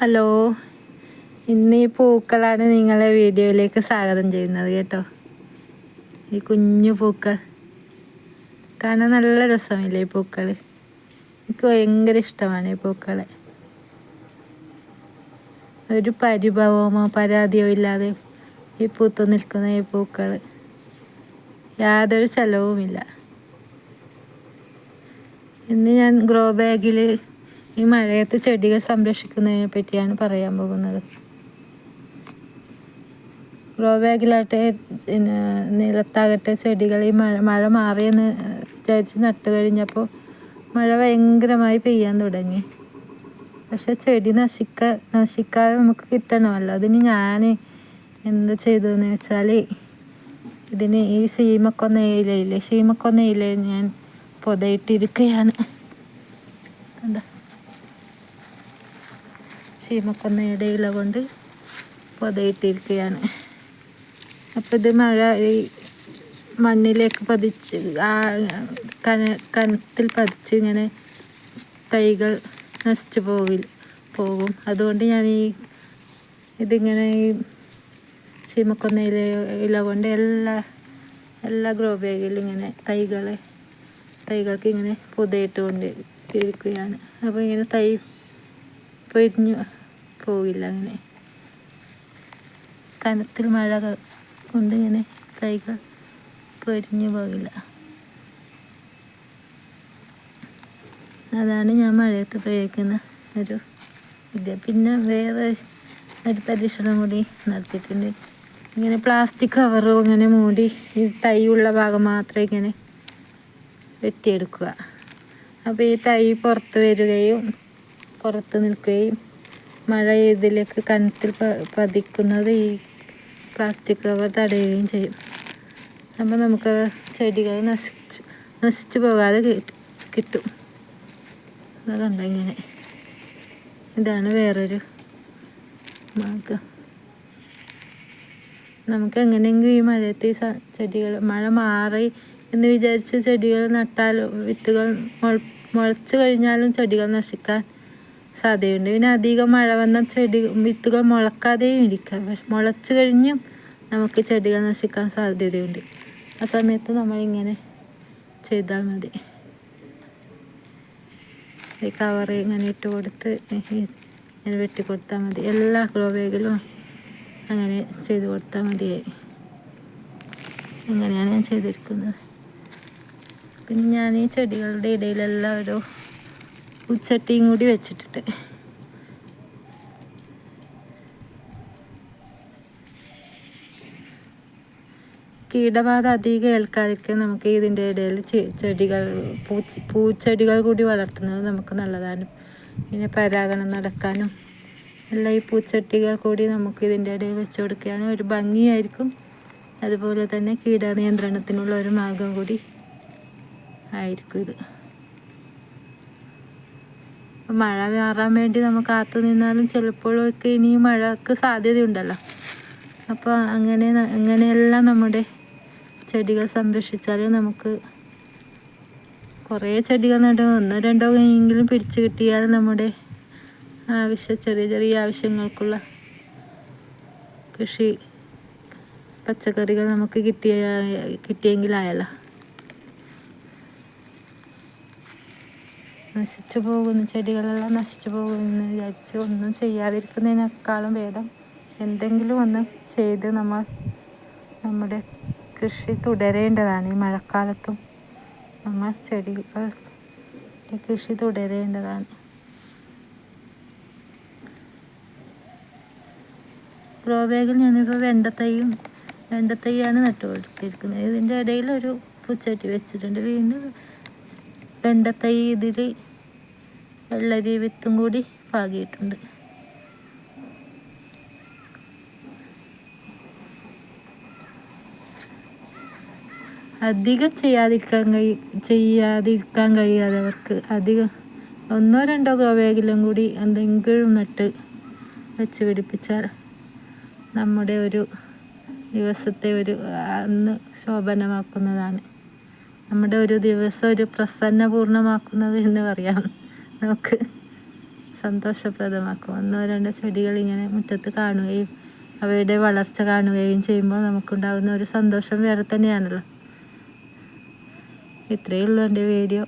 Hello. ഇന്ന് ഈ പൂക്കളാണ് നിങ്ങളെ വീഡിയോയിലേക്ക് സ്വാഗതം ചെയ്യുന്നത് കേട്ടോ. ഈ കുഞ്ഞു പൂക്കൾ. കാണാൻ നല്ല രസമില്ലേ ഈ പൂക്കൾ എനിക്ക് ഭയങ്കര ഇഷ്ടമാണ് ഈ പൂക്കളെ. ഒരു പരിഭവമോ പരാതിയോ ഇല്ലാതെ ഈ പൂത്തു നിൽക്കുന്ന ഈ പൂക്കൾ യാതൊരു ചെലവുമില്ല. ഇന്ന് ഞാൻ ഗ്രോ ബാഗിൽ ഈ മഴയത്ത് ചെടികൾ സംരക്ഷിക്കുന്നതിനെ പറ്റിയാണ് പറയാൻ പോകുന്നത്. ഗ്രോ ബാഗിലാട്ടെ നിലത്താകട്ടെ ചെടികൾ ഈ മഴ മഴ മാറിയെന്ന് വിചാരിച്ച് നട്ട് കഴിഞ്ഞപ്പോൾ മഴ ഭയങ്കരമായി പെയ്യാൻ തുടങ്ങി. പക്ഷെ ചെടി നശിക്ക നശിക്കാതെ നമുക്ക് കിട്ടണമല്ലോ. അതിന് ഞാൻ എന്ത് ചെയ്തു എന്ന് വെച്ചാൽ ഇതിന് ഈ സീമക്കൊന്ന ഇലയില്ലേ സീമക്കൊന്ന ഇല ഞാൻ പൊതയിട്ടിരിക്കുകയാണ് കണ്ടോ? ചീമക്കൊന്നയുടെ ഇല കൊണ്ട് പൊതയിട്ടിരിക്കുകയാണ് അപ്പം ഇത് മഴ ഈ മണ്ണിലേക്ക് പതിച്ച് കന കനത്തിൽ പതിച്ച് ഇങ്ങനെ തൈകൾ നശിച്ചു പോകില്ല പോകും. അതുകൊണ്ട് ഞാൻ ഈ ഇതിങ്ങനെ ഈ ചീമക്കൊന്ന ഇല ഇല കൊണ്ട് എല്ലാ എല്ലാ ഗ്രോ ബാഗിലും ഇങ്ങനെ തൈകളെ തൈകൾക്ക് ഇങ്ങനെ പുതയിട്ട് കൊണ്ട് ഇരിക്കുകയാണ് അപ്പോൾ ഇങ്ങനെ തൈ പൊരിഞ്ഞു പോകില്ല അങ്ങനെ കനത്തിൽ മഴ കൊണ്ട് ഇങ്ങനെ തൈകൾ പൊരിഞ്ഞു പോകില്ല. അതാണ് ഞാൻ മഴയത്ത് പ്രയോഗിക്കുന്ന ഒരു ഇത്. പിന്നെ വേറെ ഒരു പരീക്ഷണം കൂടി നടത്തിയിട്ടുണ്ട്. ഇങ്ങനെ പ്ലാസ്റ്റിക് കവറും ഇങ്ങനെ മൂടി ഈ തൈ ഉള്ള ഭാഗം മാത്രം ഇങ്ങനെ വെട്ടിയെടുക്കുക. അപ്പോൾ ഈ തൈ പുറത്ത് വരികയും പുറത്ത് നിൽക്കുകയും മഴ ഇതിലേക്ക് കനത്തിൽ പതിക്കുന്നത് ഈ പ്ലാസ്റ്റിക് കവർ തടയുകയും ചെയ്യും. അപ്പോൾ നമുക്ക് ചെടികൾ നശിച്ച് നശിച്ചു പോകാതെ കിട്ടും. അത് കണ്ട ഇങ്ങനെ. ഇതാണ് വേറൊരു മാർഗം. നമുക്ക് എങ്ങനെയെങ്കിലും ഈ മഴയത്ത് ഈ ചെടികൾ മഴ മാറി എന്ന് വിചാരിച്ച് ചെടികൾ നട്ടാലും വിത്തുകൾ മുളച്ച് കഴിഞ്ഞാലും ചെടികൾ നശിക്കാൻ സാധ്യതയുണ്ട്. പിന്നെ അധികം മഴ വന്ന ചെടി വിത്തുകൾ മുളക്കാതെയും ഇരിക്കാം. മുളച്ച് കഴിഞ്ഞും നമുക്ക് ചെടികൾ നശിക്കാൻ സാധ്യതയുണ്ട്. ആ സമയത്ത് നമ്മളിങ്ങനെ ചെയ്താൽ മതി. ഈ കവർ ഇങ്ങനെ ഇട്ട് കൊടുത്ത് ഇങ്ങനെ വെട്ടി കൊടുത്താൽ മതി. എല്ലാ ഗ്രോ അങ്ങനെ ചെയ്ത് കൊടുത്താൽ മതിയായി. അങ്ങനെയാണ് ഞാൻ ചെയ്തിരിക്കുന്നത്. പിന്നെ ഞാൻ ഈ ചെടികളുടെ ഇടയിലെല്ലാം ഒരു ഉച്ചട്ടിയും കൂടി വെച്ചിട്ടിട്ട്. കീടബാധ അധികം ഏൽക്കാതിരിക്കാൻ നമുക്ക് ഇതിന്റെ ഇടയിൽ ചെടികൾ പൂച്ചെടികൾ കൂടി വളർത്തുന്നത് നമുക്ക് നല്ലതാണ്. പിന്നെ പരാഗണം നടക്കാനും എല്ലാം ഈ പൂച്ചട്ടികൾ കൂടി നമുക്ക് ഇതിന്റെ ഇടയിൽ വെച്ച് കൊടുക്കുകയാണെങ്കിൽ ഒരു ഭംഗിയായിരിക്കും. അതുപോലെ തന്നെ കീടനിയന്ത്രണത്തിനുള്ള ഒരു മാർഗം കൂടി ആയിരിക്കും ഇത്. മഴ മാറാൻ വേണ്ടി നമ്മൾ കാത്തു നിന്നാലും ചിലപ്പോഴൊക്കെ ഇനി മഴക്ക് സാധ്യതയുണ്ടല്ലോ. അപ്പോൾ അങ്ങനെ അങ്ങനെയെല്ലാം നമ്മുടെ ചെടികൾ സംരക്ഷിച്ചാൽ നമുക്ക് കുറേ ചെടികൾ നട ഒന്നോ രണ്ടോ എങ്കിലും പിടിച്ചു കിട്ടിയാൽ നമ്മുടെ ആവശ്യ ചെറിയ ചെറിയ ആവശ്യങ്ങൾക്കുള്ള കൃഷി പച്ചക്കറികൾ നമുക്ക് കിട്ടിയ കിട്ടിയെങ്കിലായല്ലോ. നശിച്ചു പോകുന്ന ചെടികളെല്ലാം നശിച്ചു പോകുമെന്ന് വിചാരിച്ച് ഒന്നും ചെയ്യാതിരിക്കുന്നതിനേക്കാളും ഭേദം എന്തെങ്കിലും ഒന്ന് ചെയ്ത് നമ്മൾ നമ്മുടെ കൃഷി തുടരേണ്ടതാണ് ഈ മഴക്കാലത്തും. നമ്മൾ ചെടികൾ കൃഷി തുടരേണ്ടതാണ്. ഗ്രോ ബാഗിൽ ഞാനിപ്പോൾ വെണ്ടത്തൈയും വെണ്ടത്തൈയാണ് നട്ടുകൊടുത്തിരിക്കുന്നത്. ഇതിന്റെ ഇടയിൽ ഒരു പൂച്ചട്ടി വെച്ചിട്ടുണ്ട്. വീണ്ടും വെണ്ടത്തൈ ഇതിൽ വെള്ളരി വിത്തും കൂടി പാകിയിട്ടുണ്ട്. അധികം ചെയ്യാതിരിക്കാൻ കഴി ചെയ്യാതിരിക്കാൻ കഴിയാതെ അവർക്ക് അധികം ഒന്നോ രണ്ടോ ഗ്രോവേഗിലും കൂടി എന്തെങ്കിലും നട്ട് വെച്ച് പിടിപ്പിച്ചാൽ നമ്മുടെ ഒരു ദിവസത്തെ ഒരു അന്ന് ശോഭനമാക്കുന്നതാണ്. നമ്മുടെ ഒരു ദിവസം ഒരു പ്രസന്നപൂർണമാക്കുന്നത് എന്ന് പറയാം. നമുക്ക് സന്തോഷപ്രദമാക്കും. ഒന്നോ രണ്ടോ ചെടികൾ ഇങ്ങനെ മുറ്റത്ത് കാണുകയും അവയുടെ വളർച്ച കാണുകയും ചെയ്യുമ്പോൾ നമുക്കുണ്ടാകുന്ന ഒരു സന്തോഷം വേറെ തന്നെയാണല്ലോ. ഇത്രയേ ഉള്ളൂ എന്റെ വീഡിയോ.